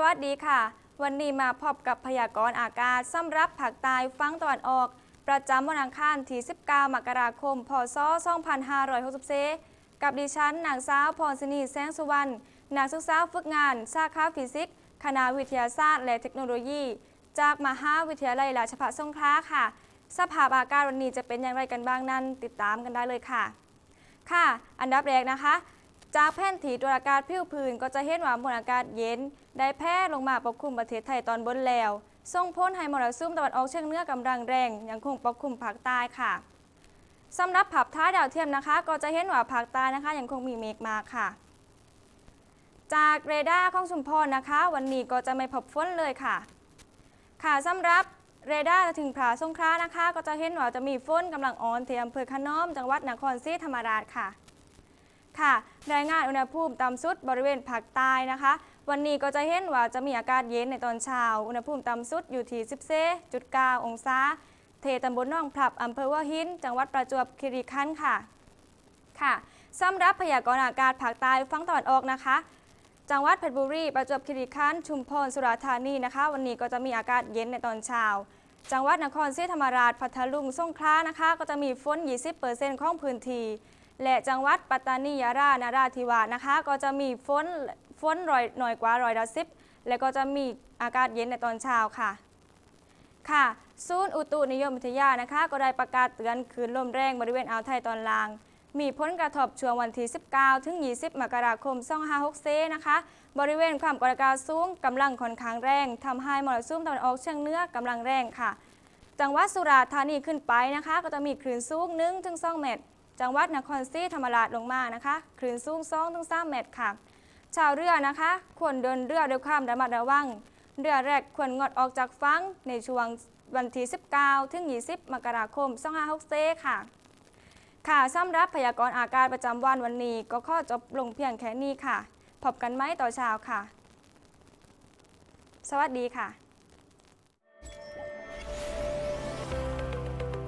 สวัสดีค่ะ วันนี้มาพบกับพยากรณ์อากาศสำหรับภาคใต้ฝั่งตะวันออก ประจำวันอังคารที่ 19 มกราคม พศ 2564กับดิฉันนางสาวพรศนีแสงสุวรรณนักศึกษาฝึกงานสาขาฟิสิกส์คณะวิทยาศาสตร์ และเทคโนโลยี จากมหาวิทยาลัยราชภัฏสงขลาค่ะ สภาพอากาศวันนี้จะเป็นอย่างไรกันบ้างนั้น ติดตามกันได้เลยค่ะ ค่ะ อันดับแรกนะคะ จากแผ่นที่ตรวอากาศผิวพื้นก็จะเห็นว่ามวลอากาศเย็น ได้แพร่ลงมาปกคลุมประเทศไทยตอนบนแล้วส่งผลให้มรสุมตะวันออกเฉียงเหนือกำลังแรงยังคงปกคลุมภาคใต้ค่ะสำหรับผับท้ายดาวเทียมนะคะ ก็จะเห็นว่าภาคใต้นะคะยังคงมีเมฆมากค่ะ จากเรดาร์ของชุมพรนะคะ วันนี้ก็จะไม่พบฝนเลยค่ะ ค่ะสำหรับเรดาร์ถึงผาสงขลานะคะ ก็จะเห็นว่าจะมีฝนกำลังอ่อนที่อำเภอขนอมจังหวัดนครศรีธรรมราชค่ะ ค่ะรายงานอุณหภูมิต่ำสุดบริเวณภาคใต้นะคะ วันนี้ก็จะเห็นว่าจะมีอากาศเย็นในตอนเช้า อุณหภูมิต่ำสุดอยู่ที่14.9 องศา เทตำบลหนองพลับอำเภอว่าหิน จังหวัดประจวบคีรีขันธ์ค่ะ ค่ะสำหรับพยากรณ์อากาศภาคใต้ฝั่งตะวันออกนะคะ จังหวัดเพชรบุรี ประจวบคีรีขันธ์ ชุมพร สุราษฎร์ธานีนะคะ วันนี้ก็จะมีอากาศเย็นในตอนเช้าจังหวัดนครศรีธรรมราช พัทลุง สงขลานะคะ ก็จะมีฝน 20%ของพื้นที่ และจังหวัดปัตตานียารานาราธิวาสนะคะ ก็จะมีฝนฝนรอยหน่อยกว่าร้อยละสิบและก็จะมีอากาศเย็นในตอนเช้าค่ะ ค่ะศูนย์อุตุนิยมวิทยานะคะ ก็ได้ประกาศเตือนคืนลมแรงบริเวณอ่าวไทยตอนล่าง มีผลกระทบช่วงวันที่ 19 ถึง 20 มกราคม 2564เซนะคะ บริเวณความกดอากาศสูงกำลังค่อนข้างแรงทำให้มรสุมตะวันออกเฉียงเหนือกำลังแรงค่ะ จังหวัดสุราษฎร์ธานีขึ้นไปนะคะ ก็จะมีคลื่นสูง1ถึง2เมตร จังหวัดนครศรีธรรมราชลงมานะคะคลื่นสูง2ถึง3เมตรค่ะ ชาวเรือนะคะ ควรเดินเรือด้วยความระมัดระวัง เรือแรกควรงดออกจากฝั่งในช่วงวันที่ 19 ถึง 20 มกราคม2564ค่ะ ค่ะสำหรับพยากรณ์อากาศประจำวันวันนี้ ก็ข้อจบลงเพียงแค่นี้ค่ะ พบกันไหมต่อเช้าค่ะ สวัสดีค่ะ